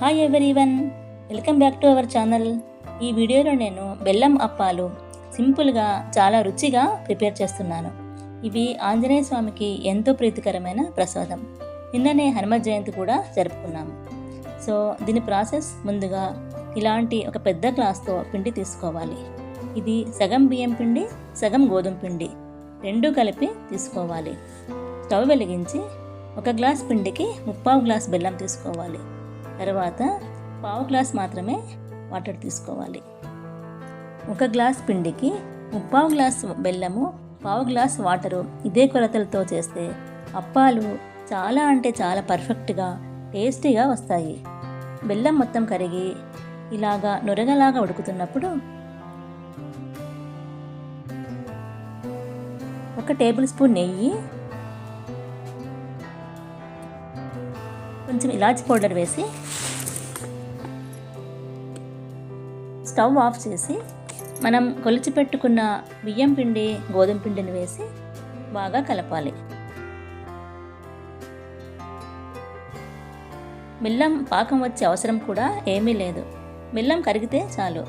Hi everyone welcome back to our channel ఈ వీడియోలో నేను బెల్లం అప్పాలు సింపుల్గా చాలా రుచిగా ప్రిపేర్ చేస్తున్నాను. ఇవి ఆంజనేయ స్వామికి ఎంతో ప్రీతికరమైన ప్రసాదం. నిన్ననే హనుమ జయంతి కూడా జరుపుకున్నాము సో దీని ప్రాసెస్ ముందుగా ఇలాంటి ఒక పెద్ద గ్లాస్తో పిండి తీసుకోవాలి. ఇది సగం బియ్యం పిండి సగం గోధుమ పిండి రెండు కలిపి తీసుకోవాలి. స్టవ్ వెలిగించి ఒక గ్లాస్ పిండికి ముప్పావు గ్లాస్ బెల్లం తీసుకోవాలి. తర్వాత పావు గ్లాస్ మాత్రమే వాటర్ తీసుకోవాలి. ఒక గ్లాస్ పిండికి ముప్పావు గ్లాస్ బెల్లము పావు గ్లాస్ వాటరు ఇదే కొలతలతో చేస్తే అప్పాలు చాలా అంటే చాలా పర్ఫెక్ట్గా టేస్టీగా వస్తాయి. బెల్లం మొత్తం కరిగి ఇలాగా నొరగలాగా ఉడుకుతున్నప్పుడు ఒక టేబుల్ స్పూన్ నెయ్యి కొంచెం ఇలాచి పౌడర్ వేసి స్టవ్ ఆఫ్ చేసి మనం కొలిచి పెట్టుకున్న బియ్యం పిండి గోధుమ పిండిని వేసి బాగా కలపాలి. బెల్లం పాకం వచ్చే అవసరం కూడా ఏమీ లేదు. బెల్లం కరిగితే చాలు.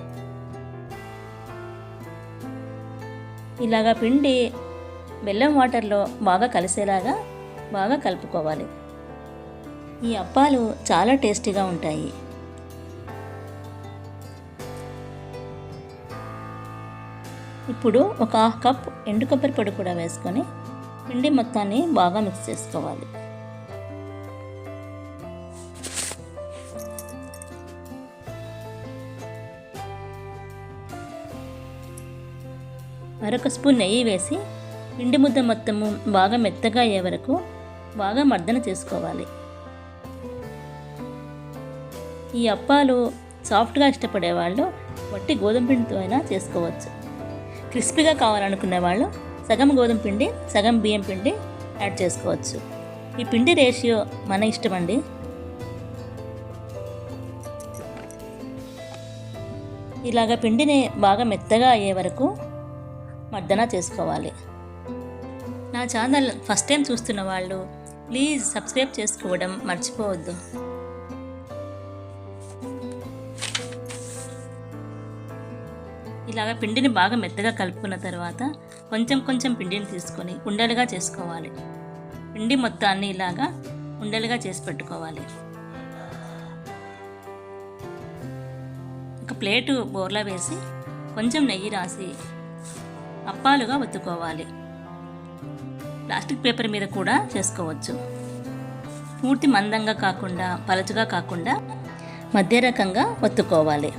ఇలాగా పిండి బెల్లం వాటర్లో బాగా కలిసేలాగా బాగా కలుపుకోవాలి. ఈ అప్పాలు చాలా టేస్టీగా ఉంటాయి. ఇప్పుడు ఒక హాఫ్ కప్ ఎండు కొబ్బరి పొడి కూడా వేసుకొని పిండి మొత్తాన్ని బాగా మిక్స్ చేసుకోవాలి. మరొక స్పూన్ నెయ్యి వేసి పిండి ముద్ద మొత్తము బాగా మెత్తగా అయ్యే వరకు బాగా మర్దన చేసుకోవాలి. ఈ అప్పాలు సాఫ్ట్గా ఇష్టపడే వాళ్ళు వట్టి గోధుమ పిండితో అయినా చేసుకోవచ్చు. క్రిస్పీగా కావాలనుకునే వాళ్ళు సగం గోధుమ పిండి సగం బియ్యం పిండి యాడ్ చేసుకోవచ్చు. ఈ పిండి రేషియో మన ఇష్టం అండి. ఇలాగ పిండిని బాగా మెత్తగా అయ్యే వరకు మర్దన చేసుకోవాలి. నా ఛానల్ ఫస్ట్ టైం చూస్తున్న వాళ్ళు ప్లీజ్ సబ్స్క్రైబ్ చేసుకోవడం మర్చిపోవద్దు. ఇలాగ పిండిని బాగా మెత్తగా కలుపుకున్న తర్వాత కొంచెం కొంచెం పిండిని తీసుకొని ఉండలుగా చేసుకోవాలి. పిండి మొత్తాన్ని ఇలాగా ఉండలుగా చేసి పెట్టుకోవాలి. ఒక ప్లేటు బోర్లా వేసి కొంచెం నెయ్యి రాసి అప్పాలుగా ఒత్తుకోవాలి. ప్లాస్టిక్ పేపర్ మీద కూడా చేసుకోవచ్చు. పూర్తి మందంగా కాకుండా పలచగా కాకుండా మధ్య రకంగా ఒత్తుకోవాలి.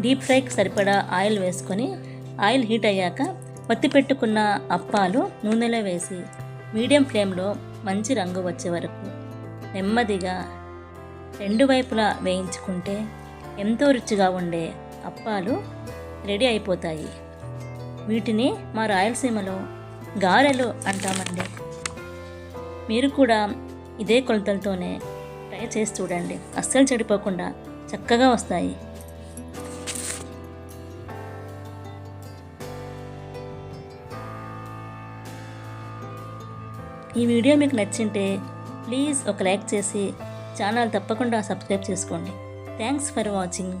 డీప్ ఫ్రైకి సరిపడా ఆయిల్ వేసుకొని ఆయిల్ హీట్ అయ్యాక పత్తి పెట్టుకున్న అప్పాలు నూనెలో వేసి మీడియం ఫ్లేమ్లో మంచి రంగు వచ్చే వరకు నెమ్మదిగా రెండు వైపులా వేయించుకుంటే ఎంతో రుచిగా ఉండే అప్పాలు రెడీ అయిపోతాయి. వీటిని మా రాయలసీమలో గారెలు అంటామండి. మీరు కూడా ఇదే కొలతలతోనే ట్రై చేసి చూడండి. అస్సలు చెడిపోకుండా చక్కగా వస్తాయి. ఈ వీడియో మీకు నచ్చింటే ప్లీజ్ ఒక లైక్ చేసి ఛానల్ తప్పకుండా సబ్స్క్రైబ్ చేసుకోండి. Thanks for watching.